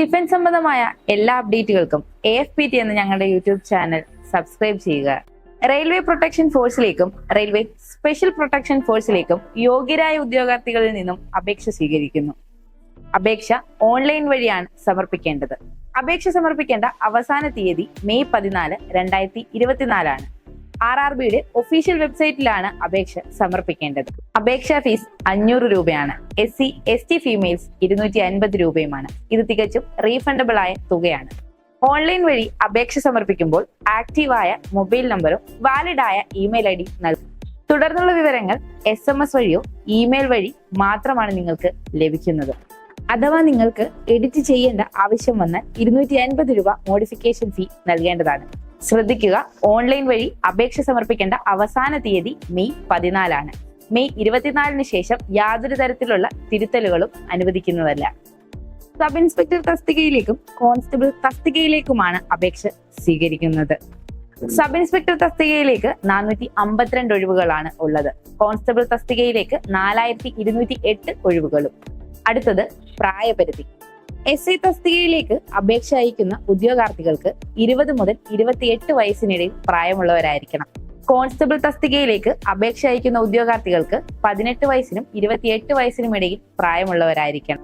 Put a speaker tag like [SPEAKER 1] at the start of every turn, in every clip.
[SPEAKER 1] Defence സംബന്ധമായ എല്ലാ അപ്ഡേറ്റുകൾക്കും എ എഫ് പി ടി എന്ന ഞങ്ങളുടെ യൂട്യൂബ് ചാനൽ സബ്സ്ക്രൈബ് ചെയ്യുക. റെയിൽവേ പ്രൊട്ടക്ഷൻ ഫോഴ്സിലേക്കും റെയിൽവേ സ്പെഷ്യൽ പ്രൊട്ടക്ഷൻ ഫോഴ്സിലേക്കും യോഗ്യരായ ഉദ്യോഗാർത്ഥികളിൽ നിന്നും അപേക്ഷ സ്വീകരിക്കുന്നു. അപേക്ഷ ഓൺലൈൻ വഴിയാണ് സമർപ്പിക്കേണ്ടത്. അപേക്ഷ സമർപ്പിക്കേണ്ട അവസാന തീയതി മെയ് പതിനാല് രണ്ടായിരത്തി ഇരുപത്തിനാലാണ്. ആർ ആർ ബിയുടെ ഒഫീഷ്യൽ വെബ്സൈറ്റിലാണ് അപേക്ഷ സമർപ്പിക്കേണ്ടത്. അപേക്ഷാ ഫീസ് അഞ്ഞൂറ് രൂപയാണ്. S C S T females ഇരുന്നൂറ്റി അൻപത് രൂപയുമാണ്. ഇത് തികച്ചും റീഫണ്ടബിൾ ആയ തുകയാണ്. ഓൺലൈൻ വഴി അപേക്ഷ സമർപ്പിക്കുമ്പോൾ ആക്റ്റീവായ മൊബൈൽ നമ്പറും വാലിഡ് ആയ ഇമെയിൽ ഐ ഡി നൽകും. തുടർന്നുള്ള വിവരങ്ങൾ എസ് എം എസ് വഴിയോ ഇമെയിൽ വഴി മാത്രമാണ് നിങ്ങൾക്ക് ലഭിക്കുന്നത്. അഥവാ നിങ്ങൾക്ക് എഡിറ്റ് ചെയ്യേണ്ട ആവശ്യം വന്നാൽ ഇരുന്നൂറ്റി അൻപത് രൂപ മോഡിഫിക്കേഷൻ ഫീ നൽകേണ്ടതാണ്. ശ്രദ്ധിക്കുക. ഓൺലൈൻ വഴി അപേക്ഷ സമർപ്പിക്കേണ്ട അവസാന തീയതി മെയ് പതിനാലാണ്. മെയ് ഇരുപത്തിനാലിന് ശേഷം യാതൊരു തരത്തിലുള്ള തിരുത്തലുകളും അനുവദിക്കുന്നതല്ല. സബ് ഇൻസ്പെക്ടർ തസ്തികയിലേക്കും കോൺസ്റ്റബിൾ തസ്തികയിലേക്കുമാണ് അപേക്ഷ സ്വീകരിക്കുന്നത്. സബ് ഇൻസ്പെക്ടർ തസ്തികയിലേക്ക് നാനൂറ്റി അമ്പത്തിരണ്ട് ഒഴിവുകളാണ് ഉള്ളത്. കോൺസ്റ്റബിൾ തസ്തികയിലേക്ക് നാലായിരത്തി ഇരുന്നൂറ്റി എട്ട് ഒഴിവുകളും. അടുത്തത് പ്രായപരിധി. എസ് ഐ തസ്തികയിലേക്ക് അപേക്ഷ അയക്കുന്ന ഉദ്യോഗാർത്ഥികൾക്ക് ഇരുപത് മുതൽ ഇരുപത്തിയെട്ട് വയസ്സിനിടയിൽ പ്രായമുള്ളവരായിരിക്കണം. കോൺസ്റ്റബിൾ തസ്തികയിലേക്ക് അപേക്ഷ അയക്കുന്ന ഉദ്യോഗാർത്ഥികൾക്ക് പതിനെട്ട് വയസ്സിനും ഇരുപത്തിയെട്ട് വയസ്സിനും ഇടയിൽ പ്രായമുള്ളവരായിരിക്കണം.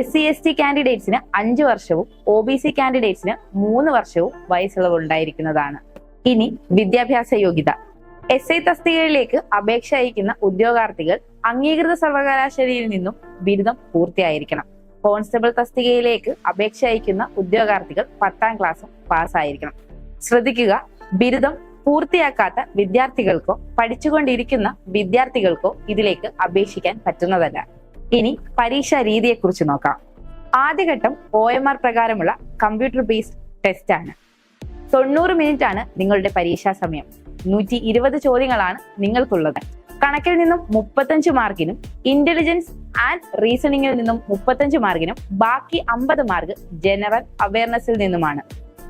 [SPEAKER 1] എസ് സി എസ് ടി കാൻഡിഡേറ്റ്സിന് അഞ്ച് വർഷവും ഒ ബി സി കാൻഡിഡേറ്റ്സിന് മൂന്ന് വർഷവും വയസ്സുള്ളവ് ഉണ്ടായിരിക്കുന്നതാണ് ഇനി വിദ്യാഭ്യാസ യോഗ്യത. എസ് ഐ തസ്തികയിലേക്ക് അപേക്ഷ അയക്കുന്ന ഉദ്യോഗാർത്ഥികൾ അംഗീകൃത സർവകലാശാലയിൽ നിന്നും ബിരുദം പൂർത്തിയായിരിക്കണം. കോൺസ്റ്റബിൾ തസ്തികയിലേക്ക് അപേക്ഷ അയക്കുന്ന ഉദ്യോഗാർത്ഥികൾ പത്താം ക്ലാസ്സും പാസ്സായിരിക്കണം. ശ്രദ്ധിക്കുക ബിരുദം പൂർത്തിയാക്കാത്ത വിദ്യാർത്ഥികൾക്കോ പഠിച്ചുകൊണ്ടിരിക്കുന്ന വിദ്യാർത്ഥികൾക്കോ ഇതിലേക്ക് അപേക്ഷിക്കാൻ പറ്റുന്നതല്ല. ഇനി പരീക്ഷാ രീതിയെക്കുറിച്ച് നോക്കാം. ആദ്യഘട്ടം ഒ എം ആർ പ്രകാരമുള്ള കമ്പ്യൂട്ടർ ബേസ്ഡ് ടെസ്റ്റ് ആണ്. തൊണ്ണൂറ് മിനിറ്റ് ആണ് നിങ്ങളുടെ പരീക്ഷാ സമയം. നൂറ്റി ഇരുപത് ചോദ്യങ്ങളാണ് നിങ്ങൾക്കുള്ളത്. കണക്കിൽ നിന്നും മുപ്പത്തഞ്ച് മാർക്കിനും ഇന്റലിജൻസ് ആൻഡ് റീസണിംഗിൽ നിന്നും മുപ്പത്തഞ്ച് മാർക്കിനും ബാക്കി അമ്പത് മാർക്ക് ജനറൽ അവയർനെസ്സിൽ നിന്നുമാണ്.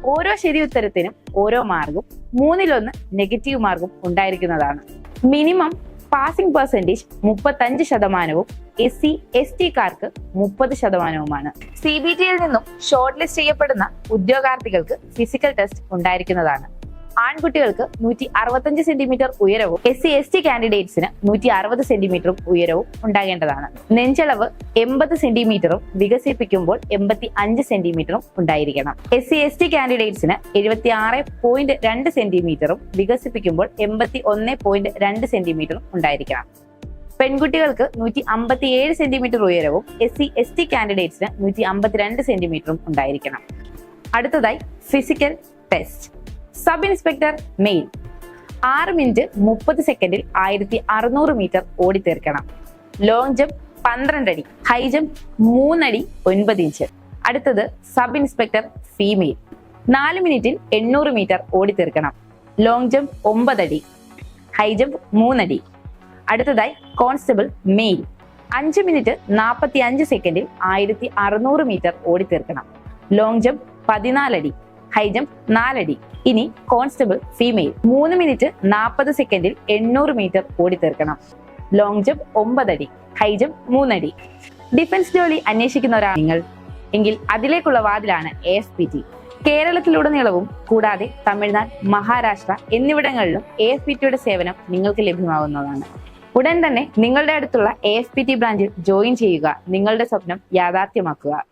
[SPEAKER 1] ഓരോ ശരി ഉത്തരത്തിനും ഓരോ മാർക്കും മൂന്നിലൊന്ന് നെഗറ്റീവ് മാർക്കും ഉണ്ടായിരിക്കുന്നതാണ്. മിനിമം പാസിംഗ് പെർസെന്റേജ് മുപ്പത്തഞ്ച് ശതമാനവും എസ് സി എസ് ടിക്കാർക്ക് മുപ്പത് ശതമാനവുമാണ്. സി ബി ടിയിൽ നിന്നും ഷോർട്ട് ലിസ്റ്റ് ചെയ്യപ്പെടുന്ന ഉദ്യോഗാർത്ഥികൾക്ക് ഫിസിക്കൽ ടെസ്റ്റ് ഉണ്ടായിരിക്കുന്നതാണ്. ആൺകുട്ടികൾക്ക് നൂറ്റി അറുപത്തഞ്ച് സെന്റിമീറ്റർ ഉയരവും എസ് സി എസ് ടി കാൻഡിഡേറ്റ്സിന് നൂറ്റി അറുപത് സെന്റിമീറ്ററും ഉയരവും ഉണ്ടാകേണ്ടതാണ്. നെഞ്ചളവ് എൺപത് സെന്റിമീറ്ററും വികസിപ്പിക്കുമ്പോൾ എൺപത്തി അഞ്ച് സെന്റിമീറ്ററും ഉണ്ടായിരിക്കണം. എസ് സി എസ് ടി കാൻഡിഡേറ്റ്സിന് എഴുപത്തി ആറ് പോയിന്റ് രണ്ട് സെന്റിമീറ്ററും വികസിപ്പിക്കുമ്പോൾ എൺപത്തി ഒന്ന് പോയിന്റ് രണ്ട് സെന്റിമീറ്ററും ഉണ്ടായിരിക്കണം. പെൺകുട്ടികൾക്ക് നൂറ്റി അമ്പത്തി ഏഴ് സെന്റിമീറ്റർ ഉയരവും എസ് സി എസ് ടി കാൻഡിഡേറ്റ്സിന് നൂറ്റി അമ്പത്തിരണ്ട് സെന്റിമീറ്ററും ഉണ്ടായിരിക്കണം. അടുത്തതായി physical test sub inspector male. ആറ് മിനിറ്റ് മുപ്പത് സെക്കൻഡിൽ ആയിരത്തി അറുന്നൂറ് മീറ്റർ ഓടിത്തീർക്കണം ലോങ് ജമ്പ് പന്ത്രണ്ട് അടി. ഹൈ ജമ്പ് മൂന്നടി ഒൻപത് ഇഞ്ച് അടുത്തത് സബ് ഇൻസ്പെക്ടർ ഫീമെയിൽ നാല് മിനിറ്റിൽ എണ്ണൂറ് മീറ്റർ ഓടിത്തീർക്കണം ലോങ് ജമ്പ് ഒമ്പതടി ഹൈ ജമ്പ് മൂന്നടി. അടുത്തതായി കോൺസ്റ്റബിൾ മെയിൽ. അഞ്ച് മിനിറ്റ് നാൽപ്പത്തി അഞ്ച് സെക്കൻഡിൽ ആയിരത്തി അറുന്നൂറ് മീറ്റർ ഓടിത്തീർക്കണം ലോങ് ജമ്പ് പതിനാലടി. ഹൈ ജംപ് നാലടി. ഇനി കോൺസ്റ്റബിൾ ഫീമെയിൽ മൂന്ന് മിനിറ്റ് നാൽപ്പത് സെക്കൻഡിൽ എണ്ണൂറ് മീറ്റർ ഓടിത്തീർക്കണം. ലോങ് ജംപ് ഒമ്പതടി. ഹൈ ജംപ് മൂന്നടി. ഡിഫൻസ് ജോലി അന്വേഷിക്കുന്ന ഒരാൾ നിങ്ങൾ. എങ്കിൽ അതിലേക്കുള്ള വാതിലാണ് എ എഫ് പി ടി കേരളത്തിലുടനീളവും കൂടാതെ തമിഴ്നാട് മഹാരാഷ്ട്ര എന്നിവിടങ്ങളിലും എ എഫ് പി ടിയുടെ സേവനം നിങ്ങൾക്ക് ലഭ്യമാവുന്നതാണ് ഉടൻ തന്നെ നിങ്ങളുടെ അടുത്തുള്ള എ എഫ് പി ടി ബ്രാഞ്ചിൽ ജോയിൻ ചെയ്യുക. നിങ്ങളുടെ സ്വപ്നം യാഥാർത്ഥ്യമാക്കുക.